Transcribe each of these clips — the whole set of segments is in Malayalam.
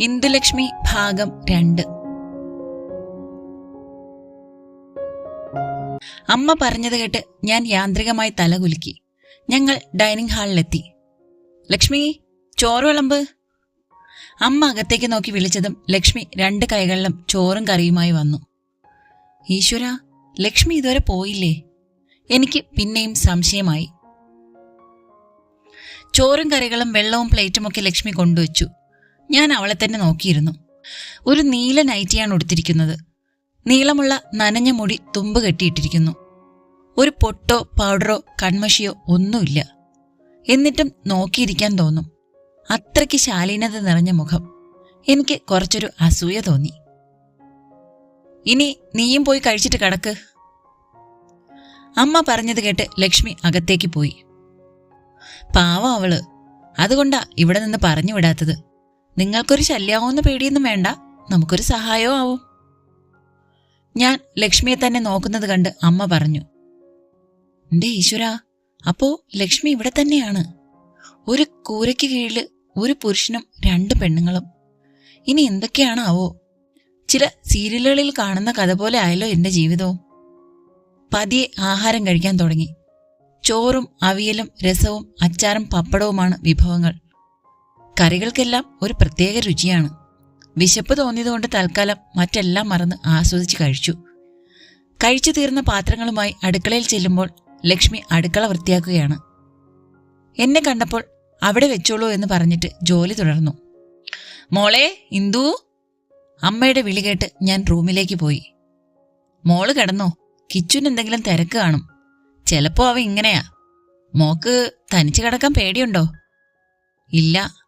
ഇന്ദുലക്ഷ്മി ഭാഗം രണ്ട്. അമ്മ പറഞ്ഞത് കേട്ട് ഞാൻ യാന്ത്രികമായി തലകുലുക്കി. ഞങ്ങൾ ഡൈനിങ് ഹാളിലെത്തി. ലക്ഷ്മി ചോറ് വിളമ്പ്. അമ്മ അകത്തേക്ക് നോക്കി വിളിച്ചതും ലക്ഷ്മി രണ്ട് കൈകളിലും ചോറും കറിയുമായി വന്നു. ഈശ്വര ലക്ഷ്മി ഇതുവരെ പോയില്ലേ? എനിക്ക് പിന്നെയും സംശയമായി. ചോറും കറികളും വെള്ളവും പ്ലേറ്റുമൊക്കെ ലക്ഷ്മി കൊണ്ടുവച്ചു. ഞാൻ അവളെ തന്നെ നോക്കിയിരുന്നു. ഒരു നീല നൈറ്റിയാണ് ഉടുത്തിരിക്കുന്നത്. നീളമുള്ള നനഞ്ഞ മുടി തുമ്പ് കെട്ടിയിട്ടിരിക്കുന്നു. ഒരു പൊട്ടോ പൗഡറോ കൺമഷിയോ ഒന്നുമില്ല. എന്നിട്ടും നോക്കിയിരിക്കാൻ തോന്നും. അത്രയ്ക്ക് ശാലീനത നിറഞ്ഞ മുഖം. എനിക്ക് കുറച്ചൊരു അസൂയ തോന്നി. ഇനി നീയും പോയി കഴിച്ചിട്ട് കിടക്ക്. അമ്മ പറഞ്ഞത് കേട്ട് ലക്ഷ്മി അകത്തേക്ക് പോയി. പാവം അവൾ. അതുകൊണ്ടാ ഇവിടെ നിന്ന് പറഞ്ഞു വിടാത്തത്. നിങ്ങൾക്കൊരു ശല്യാവുന്ന പേടിയൊന്നും വേണ്ട. നമുക്കൊരു സഹായവും ആവും ഞാൻ ലക്ഷ്മിയെ തന്നെ നോക്കുന്നത് കണ്ട് അമ്മ പറഞ്ഞു എന്റെ ഈശ്വര അപ്പോ ലക്ഷ്മി ഇവിടെ തന്നെയാണ്. ഒരു കൂരയ്ക്ക് കീഴിൽ ഒരു പുരുഷനും രണ്ട് പെണ്ണുങ്ങളും. ഇനി എന്തൊക്കെയാണാവോ? ചില സീരിയലുകളിൽ കാണുന്ന കഥ പോലെ ആയല്ലോ എന്റെ ജീവിതവും. പതിയെ ആഹാരം കഴിക്കാൻ തുടങ്ങി. ചോറും അവിയലും രസവും അച്ചാറും പപ്പടവുമാണ് വിഭവങ്ങൾ. കറികൾക്കെല്ലാം ഒരു പ്രത്യേക രുചിയാണ്. വിശപ്പ് തോന്നിയതുകൊണ്ട് തൽക്കാലം മറ്റെല്ലാം മറന്ന് ആസ്വദിച്ച് കഴിച്ചു. കഴിച്ചു തീർന്ന പാത്രങ്ങളുമായി അടുക്കളയിൽ ചെല്ലുമ്പോൾ ലക്ഷ്മി അടുക്കള വൃത്തിയാക്കുകയാണ്. എന്നെ കണ്ടപ്പോൾ അവിടെ വെച്ചോളൂ എന്ന് പറഞ്ഞിട്ട് ജോലി തുടർന്നു. മോളെ ഇന്ദു. അമ്മയുടെ വിളി കേട്ട് ഞാൻ റൂമിലേക്ക് പോയി. മോൾ കിടന്നോ? കിച്ചുന് എന്തെങ്കിലും തിരക്ക് കാണും. ചിലപ്പോ അവ ഇങ്ങനെയാ. മോക്ക് തനിച്ച് കിടക്കാൻ പേടിയുണ്ടോ? ഇല്ല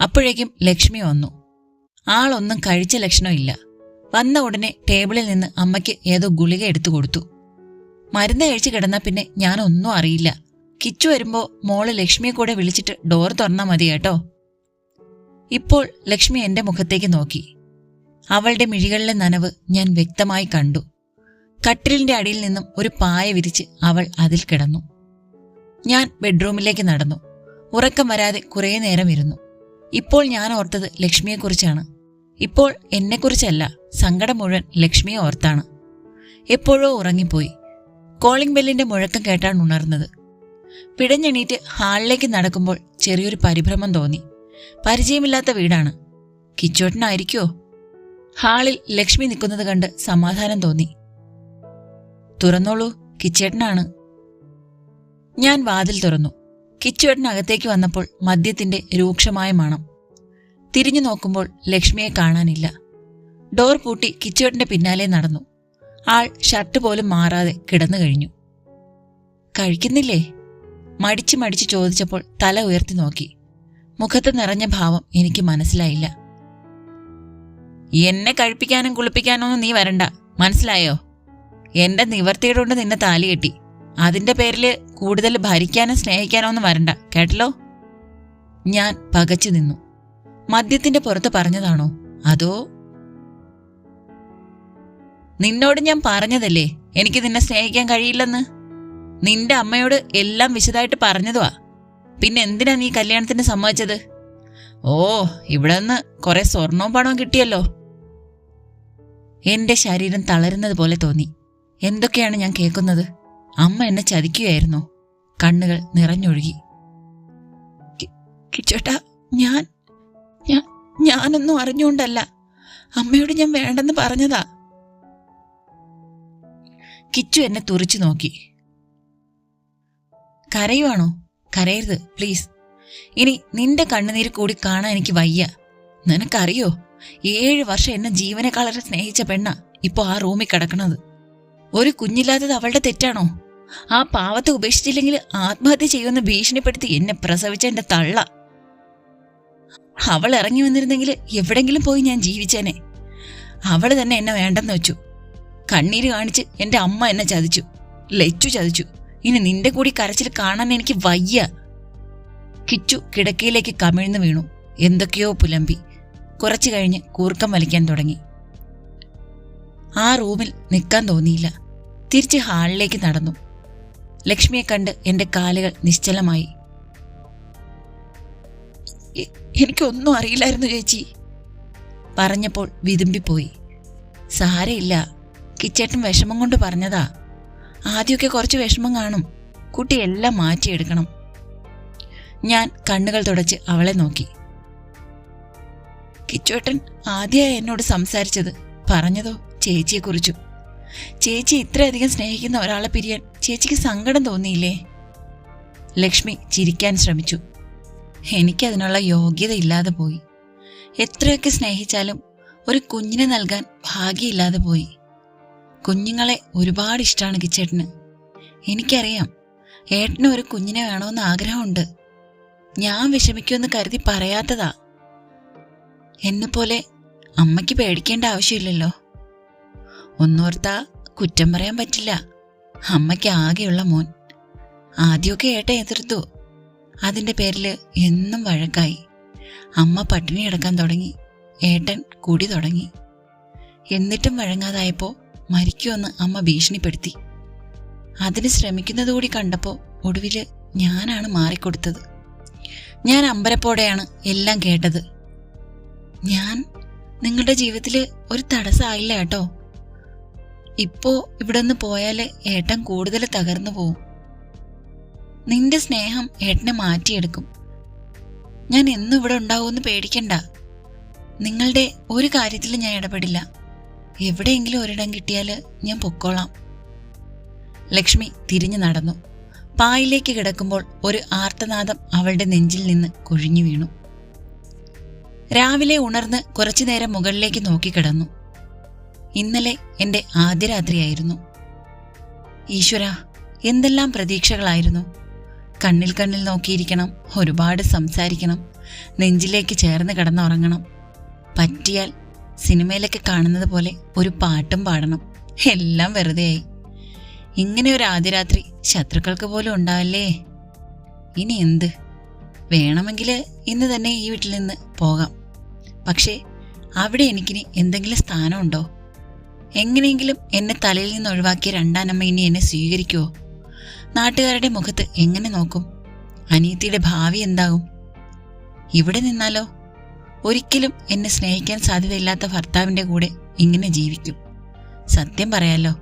അപ്പോഴേക്കും ലക്ഷ്മി വന്നു. ആളൊന്നും കഴിച്ച ലക്ഷണമില്ല വന്ന ഉടനെ ടേബിളിൽ നിന്ന് അമ്മയ്ക്ക് ഏതോ ഗുളിക എടുത്തു കൊടുത്തു. മരുന്ന് കഴിച്ച് കിടന്നാ പിന്നെ ഞാനൊന്നും അറിയില്ല. കിച്ചു വരുമ്പോ മോൾ ലക്ഷ്മിയെ കൂടെ വിളിച്ചിട്ട് ഡോർ തുറന്നാ മതി കേട്ടോ. ഇപ്പോൾ ലക്ഷ്മി എന്റെ മുഖത്തേക്ക് നോക്കി. അവളുടെ മിഴികളിലെ നനവ് ഞാൻ വ്യക്തമായി കണ്ടു. കട്ടിലിന്റെ അടിയിൽ നിന്നും ഒരു പായ വിരിച്ച് അവൾ അതിൽ കിടന്നു. ഞാൻ ബെഡ്റൂമിലേക്ക് നടന്നു. ഉറക്കം വരാതെ കുറേ നേരം ഇരുന്നു. ഇപ്പോൾ ഞാൻ ഓർത്തത് ലക്ഷ്മിയെക്കുറിച്ചാണ്. ഇപ്പോൾ എന്നെക്കുറിച്ചല്ല സങ്കടം മുഴുവൻ ലക്ഷ്മിയെ ഓർത്താണ്. എപ്പോഴോ ഉറങ്ങിപ്പോയി. കോളിംഗ് ബെല്ലിന്റെ മുഴക്കം കേട്ടാണ് ഉണർന്നത്. പിടഞ്ഞെണീറ്റ് ഹാളിലേക്ക് നടക്കുമ്പോൾ ചെറിയൊരു പരിഭ്രമം തോന്നി. പരിചയമില്ലാത്ത വീടാണ്. കിച്ചോട്ടനായിരിക്കോ? ഹാളിൽ ലക്ഷ്മി നിൽക്കുന്നത് കണ്ട് സമാധാനം തോന്നി. തുറന്നോളൂ കിച്ചേട്ടനാണ്. ഞാൻ വാതിൽ തുറന്നു. കിച്ചുവേട്ടൻ അകത്തേക്ക് വന്നപ്പോൾ മദ്യത്തിന്റെ രൂക്ഷമായ മണം. തിരിഞ്ഞു നോക്കുമ്പോൾ ലക്ഷ്മിയെ കാണാനില്ല. ഡോർ പൂട്ടി കിച്ചുവേട്ടന്റെ പിന്നാലെ നടന്നു. ആൾ ഷർട്ട് പോലും മാറാതെ കിടന്നു കഴിഞ്ഞു. കഴിക്കുന്നില്ലേ? മടിച്ചു മടിച്ചു ചോദിച്ചപ്പോൾ തല ഉയർത്തി നോക്കി. മുഖത്ത് നിറഞ്ഞ ഭാവം എനിക്ക് മനസ്സിലായില്ല. എന്നെ കഴിപ്പിക്കാനും കുളിപ്പിക്കാനൊന്നും നീ വരണ്ട. മനസ്സിലായോ? എന്റെ നിവർത്തിയുടെ കൊണ്ട് നിന്നെ താലി കെട്ടി. അതിന്റെ പേരിൽ കൂടുതൽ ഭരിക്കാനും സ്നേഹിക്കാനോ ഒന്നും വരണ്ട. കേട്ടല്ലോ? ഞാൻ പകച്ചു നിന്നു. മദ്യത്തിന്റെ പുറത്ത് പറഞ്ഞതാണോ? അതോ? നിന്നോട് ഞാൻ പറഞ്ഞതല്ലേ? എനിക്ക് നിന്നെ സ്നേഹിക്കാൻ കഴിയില്ലെന്ന്. നിന്റെ അമ്മയോട് എല്ലാം വിശദമായിട്ട് പറഞ്ഞതുവാ. പിന്നെ എന്തിനാ നീ കല്യാണത്തിന് സമ്മതിച്ചത്? ഓ ഇവിടെ നിന്ന് കുറെ സ്വർണവും പണവും കിട്ടിയല്ലോ. എന്റെ ശരീരം തളരുന്നത് പോലെ തോന്നി. എന്തൊക്കെയാണ് ഞാൻ കേൾക്കുന്നത്? അമ്മ എന്നെ ചതിക്കുകയായിരുന്നു. കണ്ണുകൾ നിറഞ്ഞൊഴുകി. കിച്ചേട്ടാ ഞാൻ ഞാൻ ഞാനൊന്നും അറിഞ്ഞുകൊണ്ടല്ല. അമ്മയോട് ഞാൻ വേണ്ടെന്ന് പറഞ്ഞതാ. കിച്ചു എന്നെ തുറിച്ചു നോക്കി. കരയുവാണോ? കരയരുത് പ്ലീസ്. ഇനി നിന്റെ കണ്ണുനീര് കൂടി കാണാൻ എനിക്ക് വയ്യ. നിനക്കറിയോ? ഏഴ് വർഷം എന്നെ ജീവനക്കാളരെ സ്നേഹിച്ച പെണ്ണ ഇപ്പോ ആ റൂമിൽ കിടക്കണത്. ഒരു കുഞ്ഞില്ലാത്തത് അവളുടെ തെറ്റാണോ? ആ പാവത്തെ ഉപേക്ഷിച്ചില്ലെങ്കിൽ ആത്മഹത്യ ചെയ്യുമെന്ന് ഭീഷണിപ്പെടുത്തി എന്നെ പ്രസവിച്ച എന്റെ തള്ള. അവൾ ഇറങ്ങി വന്നിരുന്നെങ്കിൽ എവിടെങ്കിലും പോയി ഞാൻ ജീവിച്ചേനെ. അവൾ തന്നെ എന്നെ വേണ്ടെന്ന് വെച്ചു. കണ്ണീര് കാണിച്ച് എന്റെ അമ്മ എന്നെ ചതിച്ചു. ലച്ചു ചതിച്ചു. ഇനി നിന്റെ കൂടി കരച്ചിൽ കാണാൻ എനിക്ക് വയ്യ. കിച്ചു കിടക്കയിലേക്ക് കമിഴ്ന്നു വീണു. എന്തൊക്കെയോ പുലമ്പി. കുറച്ചു കഴിഞ്ഞ് കൂർക്കം വലിക്കാൻ തുടങ്ങി. ആ റൂമിൽ നിൽക്കാൻ തോന്നിയില്ല. തിരിച്ച് ഹാളിലേക്ക് നടന്നു. ലക്ഷ്മിയെ കണ്ട് എന്റെ കാലുകൾ നിശ്ചലമായി. എനിക്കൊന്നും അറിയില്ലായിരുന്നു ചേച്ചി. പറഞ്ഞപ്പോൾ വിതുമ്പിപ്പോയി. സാരയില്ല കിച്ചേട്ടൻ വിഷമം കൊണ്ട് പറഞ്ഞതാ. ആദ്യമൊക്കെ കുറച്ച് വിഷമം കാണും. കുട്ടി എല്ലാം മാറ്റിയെടുക്കണം. ഞാൻ കണ്ണുകൾ തുടച്ച് അവളെ നോക്കി. കിച്ചോട്ടൻ ആദ്യമായി എന്നോട് സംസാരിച്ചത് പറഞ്ഞതോ ചേച്ചിയെക്കുറിച്ചു. ചേച്ചി ഇത്രയധികം സ്നേഹിക്കുന്ന ഒരാളെ പിരിയാൻ ചേച്ചിക്ക് സങ്കടം തോന്നിയില്ലേ? ലക്ഷ്മി ചിരിക്കാൻ ശ്രമിച്ചു. എനിക്കതിനുള്ള യോഗ്യത ഇല്ലാതെ പോയി. എത്രയൊക്കെ സ്നേഹിച്ചാലും ഒരു കുഞ്ഞിനെ നൽകാൻ ഭാഗ്യമില്ലാതെ പോയി. കുഞ്ഞുങ്ങളെ ഒരുപാട് ഇഷ്ടമാണ് കിച്ചേട്ടന്. എനിക്കറിയാം ഏട്ടന് ഒരു കുഞ്ഞിനെ വേണമെന്ന് ആഗ്രഹമുണ്ട്. ഞാൻ വിഷമിക്കുമെന്ന് കരുതി പറയാത്തതാ. എന്നെപ്പോലെ അമ്മയ്ക്ക് പേടിക്കേണ്ട ആവശ്യമില്ലല്ലോ. ഒന്നോർത്താ കുറ്റം പറയാൻ പറ്റില്ല. അമ്മയ്ക്ക് ആകെയുള്ള മോൻ. ആദ്യമൊക്കെ ഏട്ട എതിർത്തു. അതിന്റെ പേരിൽ എന്നും വഴക്കായി. അമ്മ പട്ടിണി കിടക്കാൻ തുടങ്ങി. ഏട്ടൻ കുടി തുടങ്ങി. എന്നിട്ടും വഴങ്ങാതായപ്പോൾ മരിക്കുമെന്ന് അമ്മ ഭീഷണിപ്പെടുത്തി. അതിന് ശ്രമിക്കുന്നത് കൂടി കണ്ടപ്പോൾ ഒടുവിൽ ഞാനാണ് മാറിക്കൊടുത്തത്. ഞാൻ അമ്പരപ്പോടെയാണ് എല്ലാം കേട്ടത്. ഞാൻ നിങ്ങളുടെ ജീവിതത്തിൽ ഒരു തടസ്സമായില്ല കേട്ടോ. ഇപ്പോ ഇവിടെ നിന്ന് പോയാൽ ഏട്ടൻ കൂടുതൽ തകർന്നു പോവും. നിന്റെ സ്നേഹം ഏട്ടനെ മാറ്റിയെടുക്കും. ഞാൻ എന്നും ഇവിടെ ഉണ്ടാവുമെന്ന് പേടിക്കണ്ട. നിങ്ങളുടെ ഒരു കാര്യത്തിൽ ഞാൻ ഇടപെടില്ല. എവിടെയെങ്കിലും ഒരിടം കിട്ടിയാൽ ഞാൻ പൊക്കോളാം. ലക്ഷ്മി തിരിഞ്ഞു നടന്നു. പായിലേക്ക് കിടക്കുമ്പോൾ ഒരു ആർത്തനാദം അവളുടെ നെഞ്ചിൽ നിന്ന് കൊഴിഞ്ഞു വീണു. രാവിലെ ഉണർന്ന് കുറച്ചുനേരം മുകളിലേക്ക് നോക്കിക്കിടന്നു. ഇന്നലെ എന്റെ ആദ്യ രാത്രിയായിരുന്നു ഈശ്വര എന്തെല്ലാം പ്രതീക്ഷകളായിരുന്നു. കണ്ണിൽ കണ്ണിൽ നോക്കിയിരിക്കണം ഒരുപാട് സംസാരിക്കണം നെഞ്ചിലേക്ക് ചേർന്ന് കിടന്നുറങ്ങണം. പറ്റിയാൽ സിനിമയിലൊക്കെ കാണുന്നത് പോലെ ഒരു പാട്ടും പാടണം. എല്ലാം വെറുതെയായി. ഇങ്ങനെ ഒരു ആദ്യ രാത്രി ശത്രുക്കൾക്ക് പോലും ഉണ്ടാവില്ലേ? ഇനി എന്ത്? വേണമെങ്കിൽ ഇന്ന് തന്നെ ഈ വീട്ടിൽ നിന്ന് പോകാം. പക്ഷേ അവിടെ എനിക്കിനി എന്തെങ്കിലും സ്ഥാനമുണ്ടോ? എങ്ങനെയെങ്കിലും എന്നെ തലയിൽ നിന്ന് ഒഴിവാക്കിയ രണ്ടാനമ്മ ഇനി എന്നെ സ്വീകരിക്കുമോ നാട്ടുകാരുടെ മുഖത്ത് എങ്ങനെ നോക്കും? അനിയത്തിയുടെ ഭാവി എന്താകും? ഇവിടെ നിന്നാലോ? ഒരിക്കലും എന്നെ സ്നേഹിക്കാൻ സാധ്യതയില്ലാത്ത ഭർത്താവിന്റെ കൂടെ ഇങ്ങനെ ജീവിക്കും. സത്യം പറയാലോ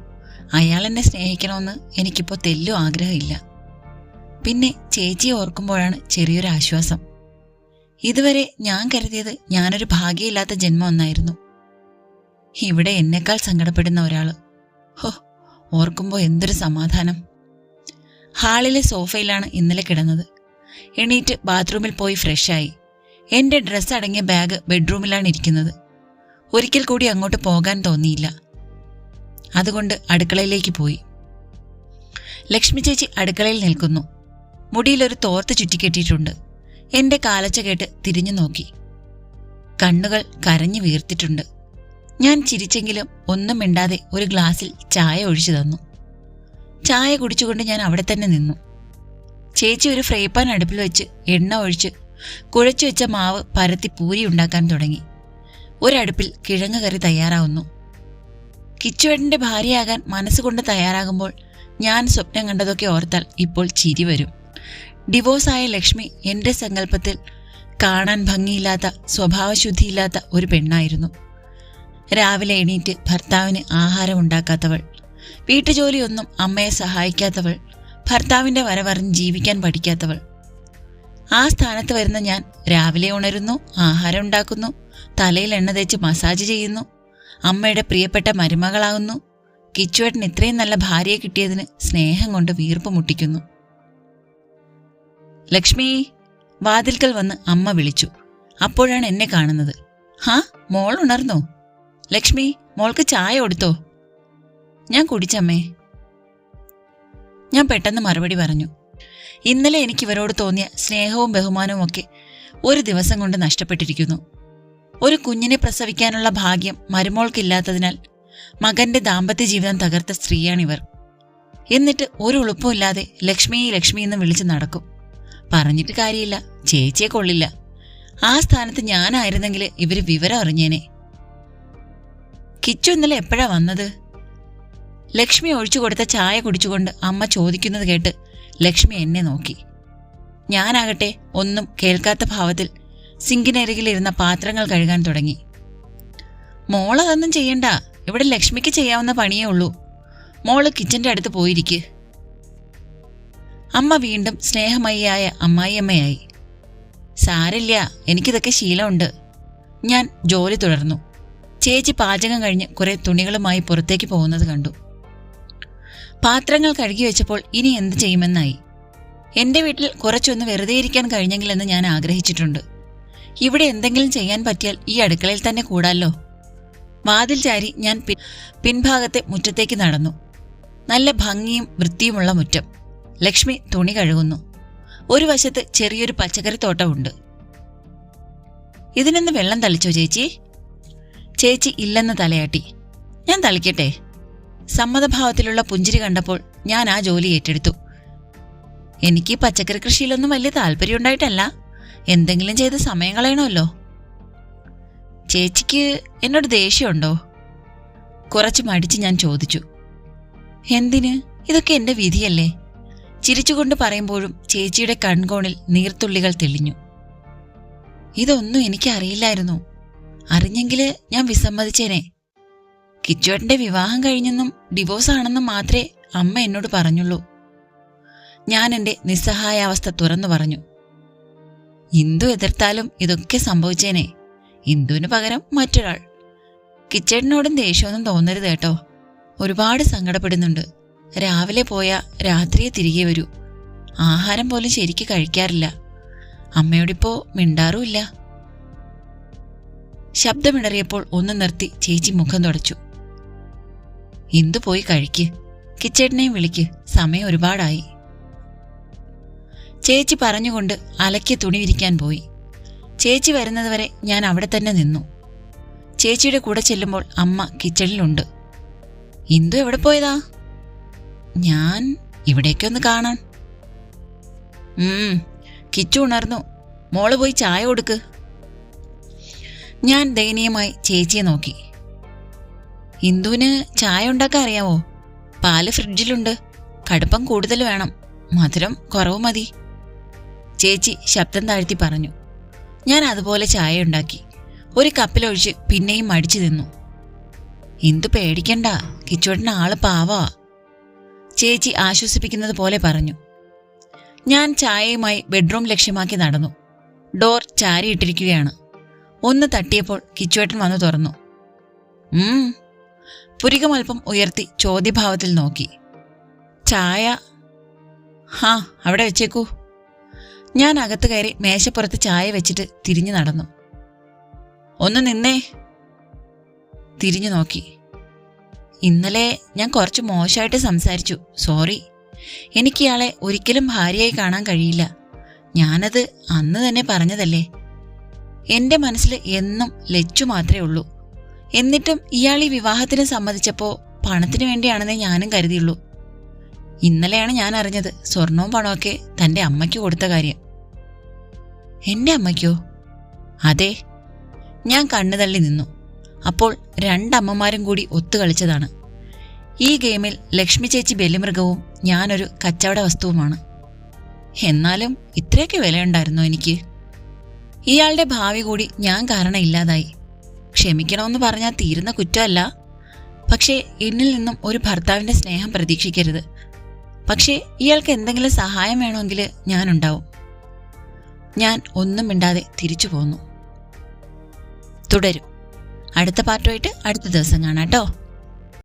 അയാൾ എന്നെ സ്നേഹിക്കണമെന്ന് എനിക്കിപ്പോൾ തെല്ലും ആഗ്രഹമില്ല. പിന്നെ ചേച്ചിയെ ഓർക്കുമ്പോഴാണ് ചെറിയൊരു ആശ്വാസം. ഇതുവരെ ഞാൻ കരുതിയത് ഞാനൊരു ഭാഗ്യമില്ലാത്ത ജന്മം ഒന്നായിരുന്നു. ഇവിടെ എന്നെക്കാൾ സങ്കടപ്പെടുന്ന ഒരാൾ. ഹോ ഓർക്കുമ്പോൾ എന്തൊരു സമാധാനം. ഹാളിലെ സോഫയിലാണ് ഇന്നലെ കിടന്നത്. എണീറ്റ് ബാത്റൂമിൽ പോയി ഫ്രഷായി എന്റെ ഡ്രസ്സ് അടങ്ങിയ ബാഗ് ബെഡ്റൂമിലാണ് ഇരിക്കുന്നത്. ഒരിക്കൽ കൂടി അങ്ങോട്ട് പോകാൻ തോന്നിയില്ല. അതുകൊണ്ട് അടുക്കളയിലേക്ക് പോയി. ലക്ഷ്മി ചേച്ചി അടുക്കളയിൽ നിൽക്കുന്നു. മുടിയിലൊരു തോർത്ത് ചുറ്റിക്കെട്ടിയിട്ടുണ്ട്. എന്റെ കാലച്ച കേട്ട് തിരിഞ്ഞു നോക്കി. കണ്ണുകൾ കരഞ്ഞു വീർത്തിട്ടുണ്ട്. ഞാൻ ചിരിച്ചെങ്കിലും ഒന്നും മിണ്ടാതെ ഒരു ഗ്ലാസ്സിൽ ചായ ഒഴിച്ചു തന്നു. ചായ കുടിച്ചുകൊണ്ട് ഞാൻ അവിടെ തന്നെ നിന്നു. ചേച്ചി ഒരു ഫ്രൈ പാൻ അടുപ്പിൽ വെച്ച് എണ്ണ ഒഴിച്ച് കുഴച്ചു വെച്ച മാവ് പരത്തി പൂരി ഉണ്ടാക്കാൻ തുടങ്ങി. ഒരടുപ്പിൽ കിഴങ്ങ് കറി തയ്യാറാവുന്നു. കിച്ചുവേട്ടന്റെ ഭാര്യയാകാൻ മനസ്സുകൊണ്ട് തയ്യാറാകുമ്പോൾ ഞാൻ സ്വപ്നം കണ്ടതൊക്കെ ഓർത്താൽ ഇപ്പോൾ ചിരി വരും. ഡിവോഴ്സായ ലക്ഷ്മി എന്റെ സങ്കല്പത്തിൽ കാണാൻ ഭംഗിയില്ലാത്ത സ്വഭാവശുദ്ധിയില്ലാത്ത ഒരു പെണ്ണായിരുന്നു. രാവിലെ എണീറ്റ് ഭർത്താവിന് ആഹാരം ഉണ്ടാക്കാത്തവൾ വീട്ടുജോലിയൊന്നും അമ്മയെ സഹായിക്കാത്തവൾ. ഭർത്താവിന്റെ വരവറിഞ്ഞ് ജീവിക്കാൻ പഠിക്കാത്തവൾ. ആ സ്ഥാനത്ത് വരുന്ന ഞാൻ രാവിലെ ഉണരുന്നു ആഹാരം ഉണ്ടാക്കുന്നു തലയിൽ എണ്ണ തേച്ച് മസാജ് ചെയ്യുന്നു അമ്മയുടെ പ്രിയപ്പെട്ട മരുമകളാകുന്നു. കിച്ചുവേട്ടൻ ഇത്രയും നല്ല ഭാര്യയെ കിട്ടിയതിന് സ്നേഹം കൊണ്ട് വീർപ്പ് മുട്ടിക്കുന്നു. ലക്ഷ്മി വാതിൽക്കൽ വന്ന് അമ്മ വിളിച്ചു. അപ്പോഴാണ് എന്നെ കാണുന്നത്. ഹാ മോൾ ഉണർന്നോ? ലക്ഷ്മി മോൾക്ക് ചായ കൊടുത്തോ? ഞാൻ കുടിച്ചമ്മേ. ഞാൻ പെട്ടെന്ന് മറുപടി പറഞ്ഞു. ഇന്നലെ എനിക്ക് ഇവരോട് തോന്നിയ സ്നേഹവും ബഹുമാനവും ഒക്കെ ഒരു ദിവസം കൊണ്ട് നഷ്ടപ്പെട്ടിരിക്കുന്നു. ഒരു കുഞ്ഞിനെ പ്രസവിക്കാനുള്ള ഭാഗ്യം മരുമോൾക്കില്ലാത്തതിനാൽ മകന്റെ ദാമ്പത്യ ജീവിതം തകർത്ത സ്ത്രീയാണിവർ. എന്നിട്ട് ഒരു ഉളുപ്പുമില്ലാതെ ലക്ഷ്മി ലക്ഷ്മി എന്ന് വിളിച്ച് നടക്കും. പറഞ്ഞിട്ട് കാര്യമില്ല ചേച്ചിയെ കൊള്ളില്ല. ആ സ്ഥാനത്ത് ഞാനായിരുന്നെങ്കിൽ ഇവർ വിവരം അറിഞ്ഞേനെ. കിച്ചു ഇന്നലെ എപ്പോഴാ വന്നത്? ലക്ഷ്മി ഒഴിച്ചു കൊടുത്ത ചായ കുടിച്ചുകൊണ്ട് അമ്മ ചോദിക്കുന്നത് കേട്ട് ലക്ഷ്മി എന്നെ നോക്കി. ഞാനാകട്ടെ ഒന്നും കേൾക്കാത്ത ഭാവത്തിൽ സിങ്കിനരികിലിരുന്ന പാത്രങ്ങൾ കഴുകാൻ തുടങ്ങി. മോൾ അതൊന്നും ചെയ്യണ്ട. ഇവിടെ ലക്ഷ്മിക്ക് ചെയ്യാവുന്ന പണിയേ ഉള്ളൂ. മോൾ കിച്ചന്റെ അടുത്ത് പോയിരിക്ക്. അമ്മ വീണ്ടും സ്നേഹമയിയായ അമ്മായിയമ്മയായി. സാരില്ല എനിക്കിതൊക്കെ ശീലമുണ്ട്. ഞാൻ ജോലി തുടർന്നു. ചേച്ചി പാചകം കഴിഞ്ഞ് കുറെ തുണികളുമായി പുറത്തേക്ക് പോകുന്നത് കണ്ടു. പാത്രങ്ങൾ കഴുകി വെച്ചപ്പോൾ ഇനി എന്ത് ചെയ്യുമെന്നായി. എന്റെ വീട്ടിൽ കുറച്ചൊന്ന് വെറുതെ ഇരിക്കാൻ കഴിഞ്ഞെങ്കിലെന്ന് ഞാൻ ആഗ്രഹിച്ചിട്ടുണ്ട്. ഇവിടെ എന്തെങ്കിലും ചെയ്യാൻ പറ്റിയാൽ ഈ അടുക്കളയിൽ തന്നെ കൂടാലോ. വാതിൽ ചാരി ഞാൻ പിൻഭാഗത്തെ മുറ്റത്തേക്ക് നടന്നു. നല്ല ഭംഗിയും വൃത്തിയുമുള്ള മുറ്റം. ലക്ഷ്മി തുണി കഴുകുന്നു. ഒരു വശത്ത് ചെറിയൊരു പച്ചക്കറി തോട്ടമുണ്ട്. ഇതിനൊന്ന് വെള്ളം തളിച്ചോ ചേച്ചി? ചേച്ചി ഇല്ലെന്ന് തലയാട്ടി. ഞാൻ തളിക്കട്ടെ സമ്മതഭാവത്തിലുള്ള പുഞ്ചിരി കണ്ടപ്പോൾ ഞാൻ ആ ജോലി ഏറ്റെടുത്തു. എനിക്ക് പച്ചക്കറി കൃഷിയിലൊന്നും വലിയ താല്പര്യമുണ്ടായിട്ടല്ല എന്തെങ്കിലും ചെയ്ത് സമയം കളയണമല്ലോ. ചേച്ചിക്ക് എന്നോട് ദേഷ്യമുണ്ടോ? കുറച്ച് മടിച്ച് ഞാൻ ചോദിച്ചു. എന്തിന്? ഇതൊക്കെ എന്റെ വിധിയല്ലേ? ചിരിച്ചുകൊണ്ട് പറയുമ്പോഴും ചേച്ചിയുടെ കൺകോണിൽ നീർത്തുള്ളികൾ തെളിഞ്ഞു. ഇതൊന്നും എനിക്ക് അറിഞ്ഞെങ്കിൽ ഞാൻ വിസമ്മതിച്ചേനെ. കിച്ചുവേട്ടന്റെ വിവാഹം കഴിഞ്ഞെന്നും ഡിവോഴ്സ് ആണെന്നും മാത്രമേ അമ്മ എന്നോട് പറഞ്ഞുള്ളൂ. ഞാൻ എന്റെ നിസ്സഹായാവസ്ഥ തുറന്നു പറഞ്ഞു. ഇന്ദു എതിർത്താലും ഇതൊക്കെ സംഭവിച്ചേനെ. ഇന്ദുവിന് പകരം മറ്റൊരാൾ. കിച്ചേട്ടനോടും ദേഷ്യമൊന്നും തോന്നരുത് കേട്ടോ. ഒരുപാട് സങ്കടപ്പെടുന്നുണ്ട്. രാവിലെ പോയ രാത്രിയെ തിരികെ വരൂ. ആഹാരം പോലും ശരിക്ക് കഴിക്കാറില്ല. അമ്മയോടിപ്പോ മിണ്ടാറുമില്ല. ശബ്ദമിടറിയപ്പോൾ ഒന്ന് നിർത്തി ചേച്ചി മുഖം തുടച്ചു. ഇന്ദു പോയി കഴിക്ക്? കിച്ചേട്ടനെയും വിളിക്ക്. സമയം ഒരുപാടായി. ചേച്ചി പറഞ്ഞുകൊണ്ട് അലക്കി തുണി വിരിക്കാൻ പോയി. ചേച്ചി വരുന്നതുവരെ ഞാൻ അവിടെ തന്നെ നിന്നു. ചേച്ചിയുടെ കൂടെ ചെല്ലുമ്പോൾ അമ്മ കിച്ചണിലുണ്ട്. ഇന്ദു എവിടെ പോയതാ? ഞാൻ ഇവിടേക്കൊന്ന് കാണാൻ. കിച്ചു ഉണർന്നു. മോൾ പോയി ചായ കൊടുക്ക്. ഞാൻ ദയനീയമായി ചേച്ചിയെ നോക്കി. ഇന്ദുവിന് ചായ ഉണ്ടാക്കാൻ അറിയാവോ? പാൽ ഫ്രിഡ്ജിലുണ്ട്. കടുപ്പം കൂടുതൽ വേണം. മധുരം കുറവ് മതി. ചേച്ചി ശബ്ദം താഴ്ത്തി പറഞ്ഞു. ഞാൻ അതുപോലെ ചായ ഉണ്ടാക്കി. ഒരു കപ്പിലൊഴിച്ച് പിന്നെയും മടിച്ചു തിന്നു. ഇന്ദു പേടിക്കണ്ട. കിച്ചുവേട്ടൻ ആൾ പാവാ. ചേച്ചി ആശ്വസിപ്പിക്കുന്നത് പോലെ പറഞ്ഞു. ഞാൻ ചായയുമായി ബെഡ്റൂം ലക്ഷ്യമാക്കി നടന്നു. ഡോർ ചാരിയിട്ടിരിക്കുകയാണ്. ഒന്ന് തട്ടിയപ്പോൾ കിച്ചുവേട്ടൻ വന്നു തുറന്നു. ഉം. പുരികം അല്പം ഉയർത്തി ചോദ്യഭാവത്തിൽ നോക്കി. ചായ? ഹാ അവിടെ വെച്ചേക്കൂ. ഞാൻ അകത്ത് കയറി മേശപ്പുറത്ത് ചായ വെച്ചിട്ട് തിരിഞ്ഞു നടന്നു. ഒന്ന് നിന്നേ. തിരിഞ്ഞു നോക്കി. ഇന്നലെ ഞാൻ കുറച്ച് മോശമായിട്ട് സംസാരിച്ചു. സോറി. എനിക്ക് ഇയാളെ ഒരിക്കലും ഭാര്യയായി കാണാൻ കഴിയില്ല. ഞാനത് അന്ന് തന്നെ പറഞ്ഞതല്ലേ? എന്റെ മനസ്സിൽ എന്നും ലച്ചു മാത്രമേ ഉള്ളൂ. എന്നിട്ടും ഇയാൾ ഈ വിവാഹത്തിന് സമ്മതിച്ചപ്പോൾ പണത്തിന് വേണ്ടിയാണെന്നേ ഞാനും കരുതിയുള്ളൂ. ഇന്നലെയാണ് ഞാൻ അറിഞ്ഞത് സ്വർണവും പണമൊക്കെ തന്റെ അമ്മയ്ക്ക് കൊടുത്ത കാര്യം. എന്റെ അമ്മയ്ക്കോ? അതെ ഞാൻ കണ്ണു തള്ളി നിന്നു. അപ്പോൾ രണ്ടമ്മമാരും കൂടി ഒത്തുകളിച്ചതാണ് ഈ ഗെയിമിൽ ലക്ഷ്മി ചേച്ചി ബലിമൃഗവും ഞാനൊരു കച്ചവട വസ്തുവുമാണ്. എന്നാലും ഇത്രയൊക്കെ വിലയുണ്ടായിരുന്നോ എനിക്ക്? ഇയാളുടെ ഭാവി കൂടി ഞാൻ കാരണം ഇല്ലാതായി. ക്ഷമിക്കണമെന്ന് പറഞ്ഞാൽ തീരുന്ന കുറ്റമല്ല. പക്ഷേ എന്നിൽ നിന്നും ഒരു ഭർത്താവിന്റെ സ്നേഹം പ്രതീക്ഷിക്കരുത്. പക്ഷേ ഇയാൾക്ക് എന്തെങ്കിലും സഹായം വേണമെങ്കിൽ ഞാനുണ്ടാവും. ഞാൻ ഒന്നും മിണ്ടാതെ തിരിച്ചു പോന്നു. തുടരും. അടുത്ത പാർട്ടുമായിട്ട് അടുത്ത ദിവസം കാണാം കേട്ടോ.